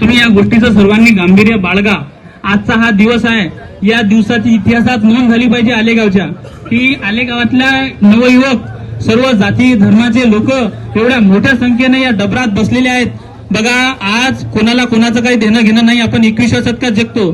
तुम्ही या गोष्टीचं सर्वांनी गांभीर्य बाळगा. आजचा हा दिवस आहे. या दिवसाची इतिहासात नोंद झाली पाहिजे आलेगावच्या. की आलेगावातल्या नवयुवक सर्व जाती धर्माचे लोक एवढ्या मोठ्या संख्येने या डबरात बसलेले आहेत. बघा आज कोणाला कोणाचं काही देणं घेणं नाही आपण एकविसाव्या शतकात जगतो.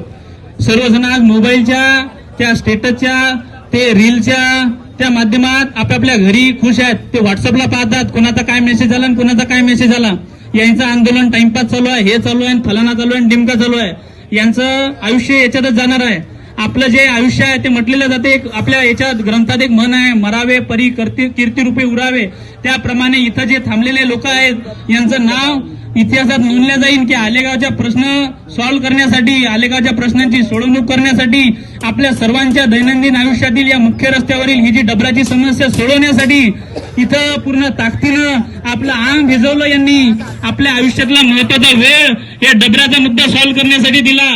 सर्वजण आज मोबाईलच्या त्या स्टेटसच्या ते रीलच्या त्या माध्यमात आपापल्या घरी खुश आहेत. ते व्हॉट्सअपला पाहतात कोणाचा काय मेसेज आला आणि कोणाचा काय मेसेज आला. यांचं आंदोलन टाइमपास चालू आहे हे चालू आहे फलाना चालू आहे डिमका चालू आहे. यांचं आयुष्य याच्यातच जाणार आहे. आपलं जे आयुष्य आहे ते म्हटलेलं जाते एक आपल्या याच्यात ग्रंथात एक म्हण आहे मरावे परी करती कीर्तिरूपे उरावे. त्याप्रमाणे इथं जे थांबलेले लोक आहेत यांचं नाव इतिहासात नोंदल्या जाईल की आलेगावच्या प्रश्न सॉल्व्ह करण्यासाठी आलेगावच्या प्रश्नांची सोडवणूक करण्यासाठी आपल्या सर्वांच्या दैनंदिन आयुष्यातील या मुख्य रस्त्यावरील ही जी डबराची समस्या सोडवण्यासाठी इथं पूर्ण ताकदीनं आपलं आंग भिजवलं यांनी. आपल्या आयुष्यातला महत्त्वाचा वेळ या डबऱ्याचा मुद्दा सॉल्व्ह करण्यासाठी दिला.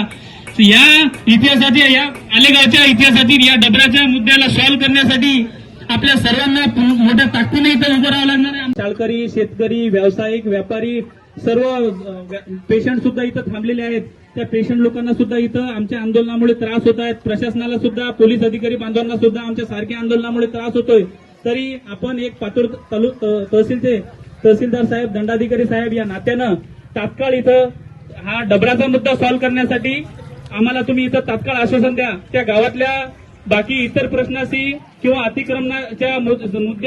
या इतिहासातील या आलेगावच्या इतिहासातील या डबऱ्याच्या मुद्द्याला सॉल्व्ह करण्यासाठी आपल्या सर्वांना मोठ्या ताकदीने इथं उभं राहावं लागणार आहे. शाळकरी शेतकरी व्यावसायिक व्यापारी सर्व पेशंट सुद्धा इथं थांबलेले आहेत. त्या पेशंट लोकांना सुद्धा इथं आमच्या आंदोलनामुळे त्रास होत आहेत. प्रशासनाला सुद्धा पोलीस अधिकारी बांधवांना सुद्धा आमच्या सारख्या आंदोलनामुळे त्रास होतोय. तरी आपण एक पातूर तालु- तहसीलचे तहसीलदार साहेब दंडाधिकारी साहेब या नात्यानं तात्काळ इथं हा डबराचा मुद्दा सॉल्व्ह करण्यासाठी आम्हाला तुम्ही इथं तात्काळ आश्वासन द्या. त्या गावातल्या बाकी इतर प्रश्नाशी किंवा अतिक्रमणाच्या मुद्द्या